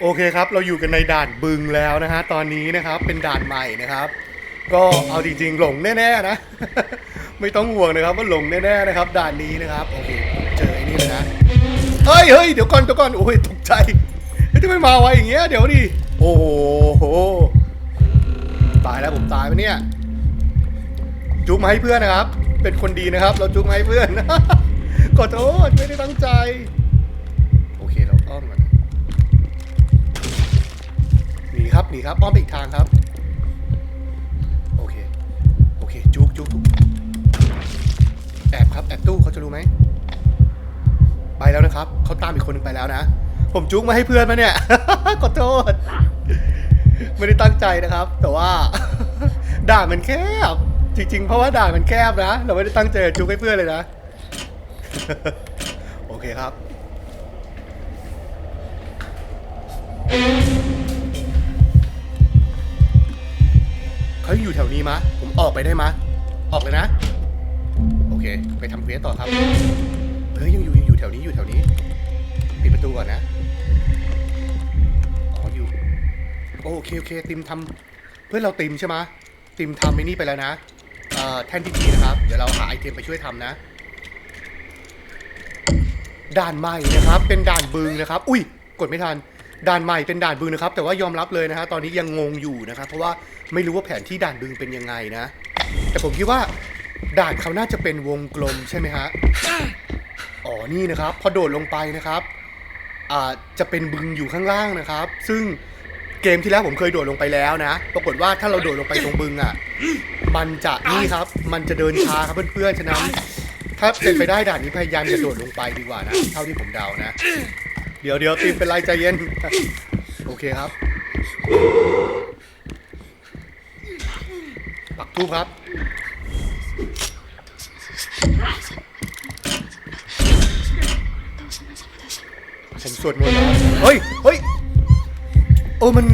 โอเคครับ เราอยู่กันในด่านบึงแล้วนะฮะ ตอนนี้นะครับ เป็นด่านใหม่นะครับ ก็เอาจริงๆ หลงแน่ๆนะ ไม่ต้องห่วงนะครับว่าหลงแน่ๆนะครับ ด่านนี้นะครับ โอเค เจอไอ้นี่เลยนะ เฮ้ยเฮ้ยเดี๋ยวก่อนเดี๋ยวก่อน โอ้ยตกใจเฮ้ยทำไมมาไวอย่างเงี้ย เดี๋ยวดิ โอ้โห ตายแล้วผมตายไปเนี่ย จุ๊บมาให้เพื่อนนะครับ เป็นคนดีนะครับ เราจุ๊บมาให้เพื่อนขอโทษไม่ได้ตั้งใจ หนีครับหนีครับอ้อมไปอีกทางครับ โอเค โอเค จุกจุกจุกแอบครับแอบตู้เขาจะรู้ไหมไปแล้วนะครับเขาตามอีกคนหนึงไปแล้วนะ ผมจุกมาให้เพื่อนมาเนี่ยขอโทษไม่ได้ตั้งใจนะครับ แต่ว่า ด่ามันแคบ จริง ๆ เพราะว่าด่ามันแคบนะ เราไม่ได้ตั้งใจจะจุกให้เพื่อนเลยนะ โอเคครับ เขายังอยู่แถวนี้มะ ผมออกไปได้มะ ออกเลยนะ โอเค ไปทำเควสต่อครับ เฮ้ยยังอยู่ยังอยู่แถวนี้อยู่แถวนี้ ปิดประตูก่อนนะ อ๋ออยู่ โอเคโอเคติมทำเพื่อนเราติมใช่ไหมติมทำไอ้นี่ไปแล้วนะเอ่อแท่นพิธีนะครับ เดี๋ยวเราหาไอเทมไปช่วยทำนะ ด่านใหม่นะครับ เป็นด่านบึงนะครับ อุ้ย กดไม่ทัน ด่านใหม่เป็นด่านบึงนะครับ แต่ว่ายอมรับเลยนะฮะ ตอนนี้ยังงงอยู่นะครับ เพราะว่า ไม่รู้ว่าแผนที่ด่านบึงเป็นยังไงนะ แต่ผมคิดว่าด่านเขาน่าจะเป็นวงกลมใช่ไหมฮะ อ๋อ นี่นะครับ พอโดดลงไปนะครับ อ่า จะเป็นบึงอยู่ข้างล่างนะครับ ซึ่งเกมที่แล้วผมเคยโดดลงไปแล้วนะ ปรากฏว่าถ้าเราโดดลงไปตรงบึงอะ มันจะนี่ครับ มันจะเดินช้าครับเพื่อนๆ ฉะนั้น ถ้าเป็นไปได้ด่านนี้พยายามจะโดดลงไปดีกว่านะ เท่าที่ผมเดานะ เดี๋ยวเดี๋ยวตีมเป็นไรใจเย็น โอเคครับ ปักทูบครับ ผมสวดมนต์แล้วเฮ้ย เฮ้ยโอ้มัน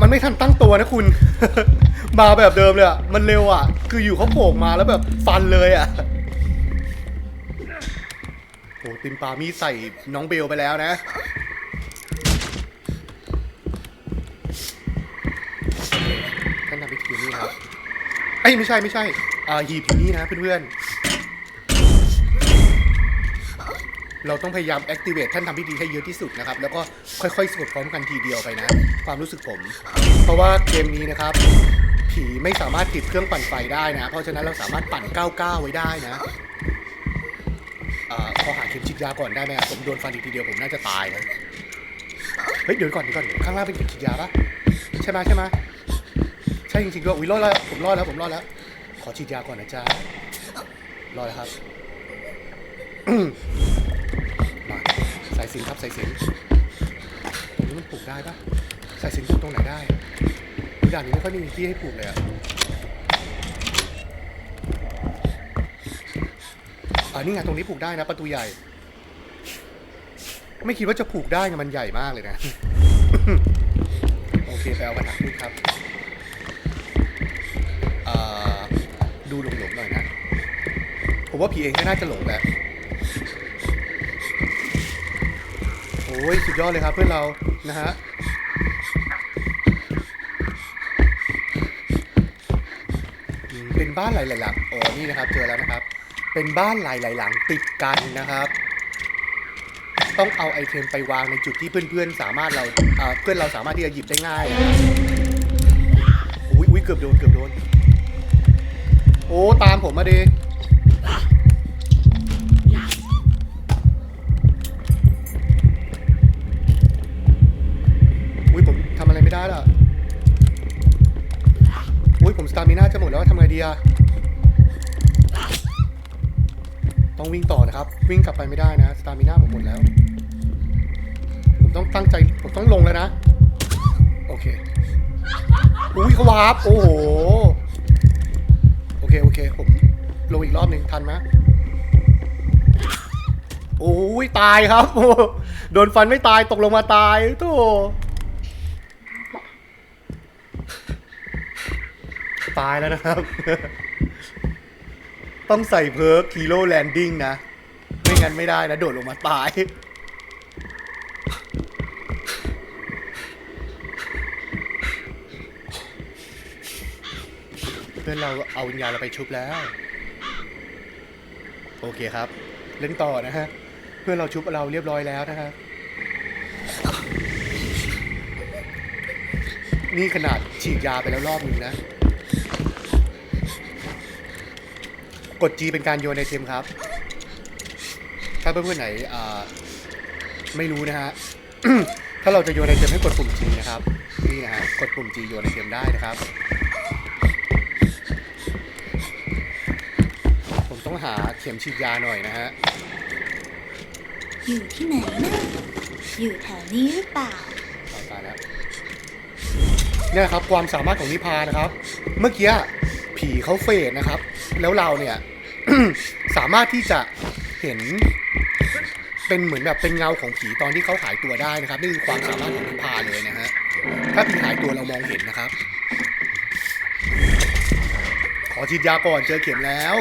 มันไม่ทันตั้งตัวนะคุณ มาแบบเดิมเลยอะ มันเร็วอะ คืออยู่เขาโผล่มาแล้วแบบฟันเลยอะโอ้ติมปามีใส่น้องเบลไปแล้วนะ เอ้ยไม่ใช่ไม่ใช่อ่าหีบอยู่นี่นะเพื่อนๆ เราต้องพยายาม activate ท่านทำพิธีให้เยอะที่สุดนะครับ แล้วก็ค่อยๆสวดพร้อมกันทีเดียวไปนะ ความรู้สึกผม เพราะว่าเกมนี้นะครับ ผีไม่สามารถติดเครื่องปั่นไฟได้นะ เพราะฉะนั้นเราสามารถปั่น99ไว้ได้นะอ่อขอหาเข็มฉีดยาก่อนได้ไหมครับผมโดนฟันอีกทีเดียวผมน่าจะตายนะ เฮ้ยเดี๋ยวก่อนเดี๋ยวก่อนข้างล่างเป็นเข็มฉีดยาปะใช่ไหมใช่ไหม ช่จริงๆด้วยอุ้ยรอดแล้วผมรอดแล้วผมรอดแล้ว ขอฉีดยาก่อนนะจ๊ะรอดครับมาสายสินครับสายสินตรงนี้มันปลูกได้ปะสายสินปลูกตรงไหนได้ด่านนี้ไม่ค่อยมีที่ให้ปลูกเลยอะอ่านี่ไงตรงนี้ปลูกได้นะประตูใหญ่ ไม่คิดว่าจะปลูกได้ไงมันใหญ่มากเลยนะ โอเคไปเอากระถางทูบครับ ผมว่าผีเองก็น่าจะหลงแหละโอ้ยสุดยอดเลยครับเพื่อนเรานะฮะเป็นบ้านหลายๆหลังอ๋อนี่นะครับเจอแล้วนะครับ เป็นบ้านหลายๆหลังติดกันนะครับ ต้องเอาไอเทมไปวางในจุดที่เพื่อนๆสามารถเราเพื่อนเราสามารถที่จะหยิบได้ง่ายอุ้ยอุ้ยเกือบโดนเกือบโดนโอ้ตามผมมาดิ น่าจะหมดแล้วทำไงดีอะต้องวิ่งต่อนะครับ วิ่งกลับไปไม่ได้นะสตามิน่าผมหมดแล้ว ผมต้องตั้งใจ ผมต้องลงแล้วนะ โอเค อุ้ยเขาวาร์ปโอ้โห โอเค โอเค ผมลงอีกรอบหนึ่งทันไหมโอ้ยตายครับโอ้โดนฟันไม่ตายตกลงมาตายโธ่ ตายแล้วนะครับ ต้องใส่เพิร์กฮีโร่แลนดิ้งนะ ไม่งั้นไม่ได้นะ โดดลงมาตาย เพื่อนเราเอาวิญญาณเราไปชุบแล้ว โอเคครับ เล่นต่อนะฮะ เพื่อนเราชุบเราเรียบร้อยแล้วนะฮะนี่ขนาดฉีดยาไปแล้วรอบหนึ่งนะ กด G เป็นการโยนไอเทมครับ ถ้าเพื่อนๆไหนอ่าไม่รู้นะฮะ ถ้าเราจะโยนไอเทมให้กดปุ่ม G นะครับ นี่นะฮะ กดปุ่ม G โยนไอเทมได้นะครับ ผมต้องหาเข็มฉีดยาหน่อยนะฮะ อยู่ที่ไหนนะอยู่แถวนี้หรือเปล่าตายตายแล้วเนี่ยนะครับความสามารถของนิพานะครับ เมื่อกี้ผีเขาเฟดนะครับ แล้วเราเนี่ย สามารถที่จะเห็นเป็นเหมือนแบบเป็นเงาของผีตอนที่เขาหายตัวได้นะครับ นี่คือความสามารถของนิพาเลยนะฮะถ้าผีหายตัวเรามองเห็นนะครับ ขอฉีดยาก่อนเจอเข็มแล้ว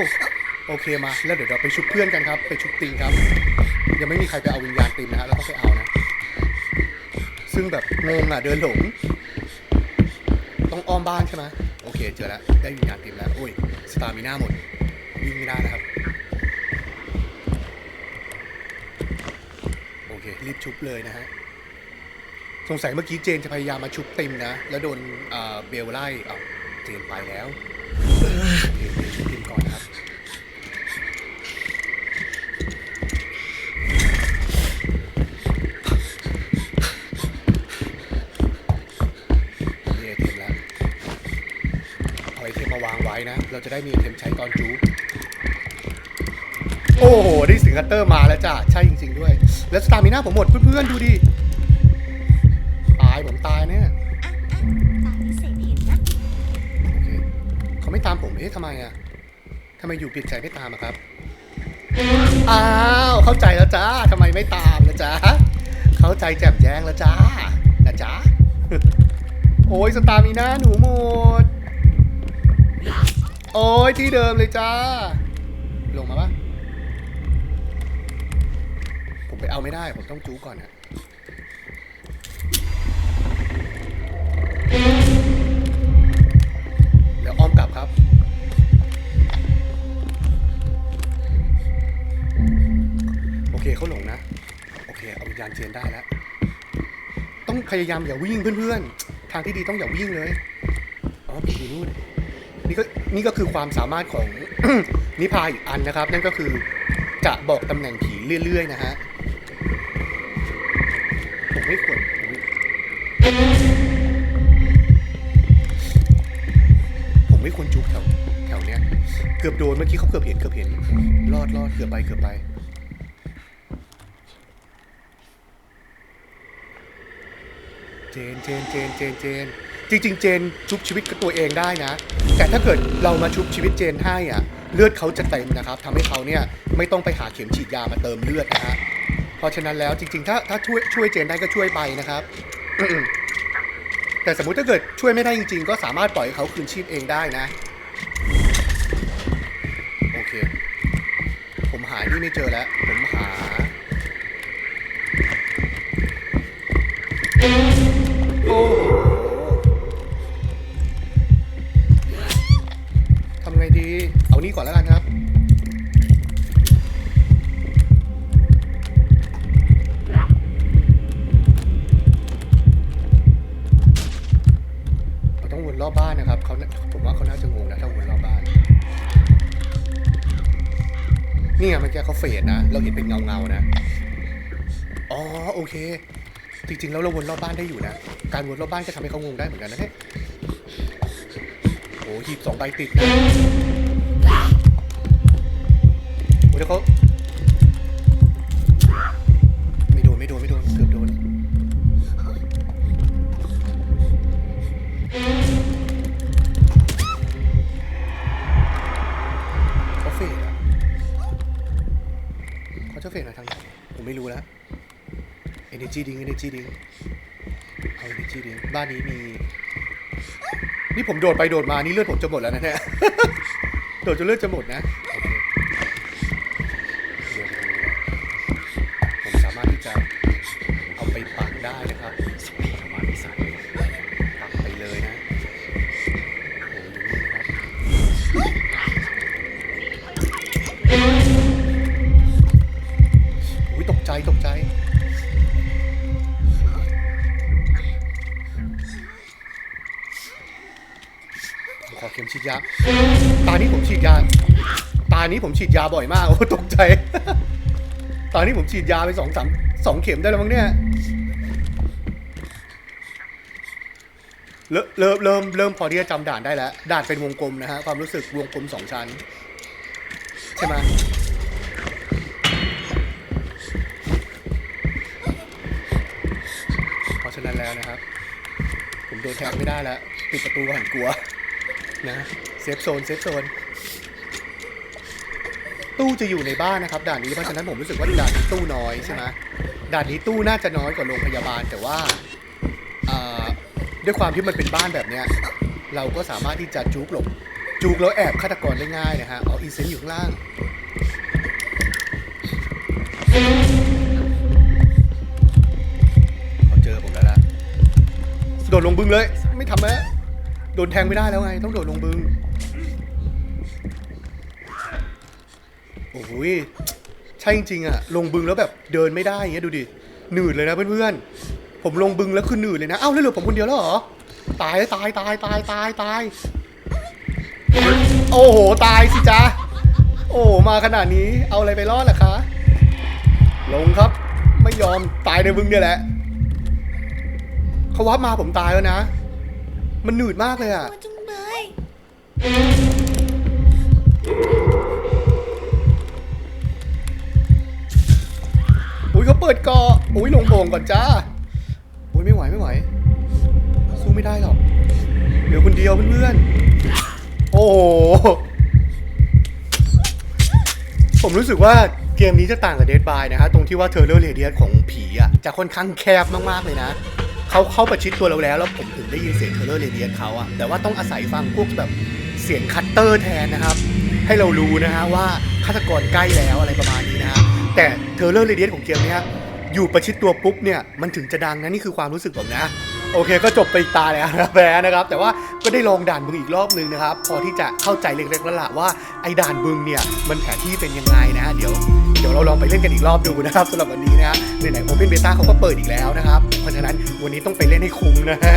โอเคมา แล้วเดี๋ยวเราไปชุบเพื่อนกันครับ ไปชุบติงครับ ยังไม่มีใครไปเอาวิญญาณติงนะฮะเราต้องไปเอานะ ซึ่งแบบงงอะเดินหลง ต้องอ้อมบ้านใช่ไหมโอเคเจอแล้วได้วิญญาณติมแล้วโอ้ยสตาร์มีหน้าหมด วิ่งไม่ได้นะครับ โอเค รีบชุบเลยนะฮะ สงสัยเมื่อกี้เจนจะพยายามมาชุบติมนะ แล้วโดนเบลไล่เอาเจนไปแล้วเคเจนชุบติมก่อนครับมีไอเทมแล้วเอาไอเทมมาวางไว้นะ เราจะได้มีไอเทมใช้ตอนจูบ โอ้โหได้สิงคัตเตอร์มาแล้วจ้ะ ใช่จริง ๆ ด้วย แล้วสตามิน่าผมหมดเพื่อนๆ ดูดิ ตายผมตายเนี่ยอะอะตามพิเศษเห็นนะโอเคเขาไม่ตามผม เอ๊ะทำไมอะทำไมอยู่ปิดใจไม่ตามอะครับ อ้าว เข้าใจแล้วจ้าทำไมไม่ตามนะจ๊ะเข้าใจแจ่มแจ้งแล้วจ้านะจ๊ะโอ้ยสตาร์มีหน้าหนูหมด โอ้ยที่เดิมเลยจ้า ลงมาปะ ผมไปเอาไม่ได้ ผมต้องจูก่อนนะเดี๋ยวอ้อมกลับครับ โอเคเขาหลงนะ โอเค เอาวิญญาณเจนได้แล้ว ต้องพยายามอย่าวิ่งเพื่อนๆ ทางที่ดีต้องอย่าวิ่งเลย อ๋อผีนู่นนี่ก็นี่ก็คือความสามารถของ นิพาอีกอันนะครับ นั่นก็คือจะบอกตำแหน่งผีเรื่อยๆนะฮะ ผมไม่ควรอุ๊ยผมไม่ควรจุกแถวแถวเนี้ย เกือบโดนเมื่อกี้เขาเกือบเห็นเกือบเห็น รอดรอดเกือบไปเกือบไป เจนเจนเจนเจนเจนจริงๆ เจนชุบชีวิตกับตัวเองได้นะ แต่ถ้าเกิดเรามาชุบชีวิตเจนให้อะ เลือดเขาจะเต็มนะครับทำให้เขาเนี่ยไม่ต้องไปหาเข็มฉีดยามาเติมเลือดนะฮะ เพราะฉะนั้นแล้วจริงๆ ถ้าถ้าช่วยช่วยเจนได้ก็ช่วยไปนะครับ แต่สมมุติถ้าเกิดช่วยไม่ได้จริง ๆ ก็สามารถปล่อยเขาคืนชีพเองได้นะ โอเค ผมหานี่ไม่เจอแล้ว ผมหา โอ้ทำไงดี เอานี่ก่อนแล้วกันครับ เฟดนะ เราเห็นเป็นเงาเงานะ อ๋อโอเค จริงๆแล้วเราวนรอบบ้านได้อยู่นะ การวนรอบบ้านก็ทำให้เขางงได้เหมือนกันนะเนี่ยโอ้หีบสองใบติดนะโอ้เดี๋ยวเขา Energy Drink Energy Drink เอา Energy Drink บ้านนี้มี นี่ผมโดดไปโดดมานี่เลือดผมจะหมดแล้วนะเนี่ย โดดจนเลือดจะหมดนะ ยา ตานี้ผมฉีดยา ตานี้ผมฉีดยาบ่อยมาก โอ้ตกใจตอนนี้ผมฉีดยาไปสองสามสองเข็มได้แล้วมั้งเนี่ยเริ่มเริ่มเริ่มเริ่มพอที่จะจำด่านได้แล้ว ด่านเป็นวงกลมนะฮะ ความรู้สึกวงกลมสองชั้น ใช่ไหมเพราะฉะนั้นแล้วนะครับ ผมโดนแทงไม่ได้แล้ว ปิดประตูก่อนกลัว นะเซฟโซนเซฟโซนตู้จะอยู่ในบ้านนะครับด่านนี้เพราะฉะนั้นผมรู้สึกว่าด่านนี้ตู้น้อยใช่ไหมด่านนี้ตู้น่าจะน้อยกว่าโรงพยาบาลแต่ว่าด้วยความที่มันเป็นบ้านแบบเนี้ยเราก็สามารถที่จะจุกหลบจุกแล้วแอบฆาตกรได้ง่ายนะฮะเอ๋ออีเซนอยู่ข้างล่างเขาเจอผมแล้วล่ะโดดลงบึงเลย ไม่ทำแล้ว โดนแทงไม่ได้แล้วไง ต้องโดดลงบึง โอ้โหยใช่จริงๆอะลงบึงแล้วแบบเดินไม่ได้อย่างเงี้ยดูดิ หนืดเลยนะเพื่อนๆ ผมลงบึงแล้วคือหนืดเลยนะ เอ้าแล้วเหลือผมคนเดียวแล้วเหรอ ตายตายตายตายตายตาย โอ้โห ตายสิจ๊ะ โอ้มาขนาดนี้ เอาอะไรไปรอดล่ะคะ ลงครับ ไม่ยอมตายในบึงเนี่ยแหละเขาวับมาผมตายแล้วนะ มันหนืดมากเลยอะโอ้จุงเบยอุ้ยเขาเปิดเกาะอุ้ยลงโป่งก่อนจ้าอุ้ยไม่ไหวไม่ไหว สู้ไม่ได้หรอกเหลือคนเดียวเพื่อนๆ โอ้โห ผมรู้สึกว่าเกมนี้จะต่างกับ Dead by นะฮะ ตรงที่ว่าเทอร์เลอร์เรเดียของผีอะ จะค่อนข้างแคบมากๆเลยนะ เขาเข้าประชิดตัวเราแล้ว แล้วผมถึงได้ยินเสียงเทเลอร์เรเดียเขาอะแต่ว่าต้องอาศัยฟังพวกแบบเสียงคัตเตอร์แทนนะครับ ให้เรารู้นะฮะว่าฆาตกรใกล้แล้วอะไรประมาณนี้นะฮะแต่เทเลอร์เรเดียของเกมเนี้ยอยู่ประชิดตัวปุ๊บเนี่ยมันถึงจะดังนะนี่คือความรู้สึกผมนะ โอเคก็จบไปอีกตาแล้วนะแพ้นะครับ แต่ว่าก็ได้ลองด่านบึงอีกรอบนึงนะครับ พอที่จะเข้าใจเล็กๆแล้วล่ะว่าไอ้ด่านบึงเนี่ยมันแผนที่เป็นยังไงนะ เดี๋ยวเดี๋ยวเราลองไปเล่นกันอีกรอบดูนะครับสำหรับวันนี้นะฮะไหนๆโอเพนเบต้าเขาก็เปิดอีกแล้วนะครับ เพราะฉะนั้นวันนี้ต้องไปเล่นให้คุ้มนะฮะ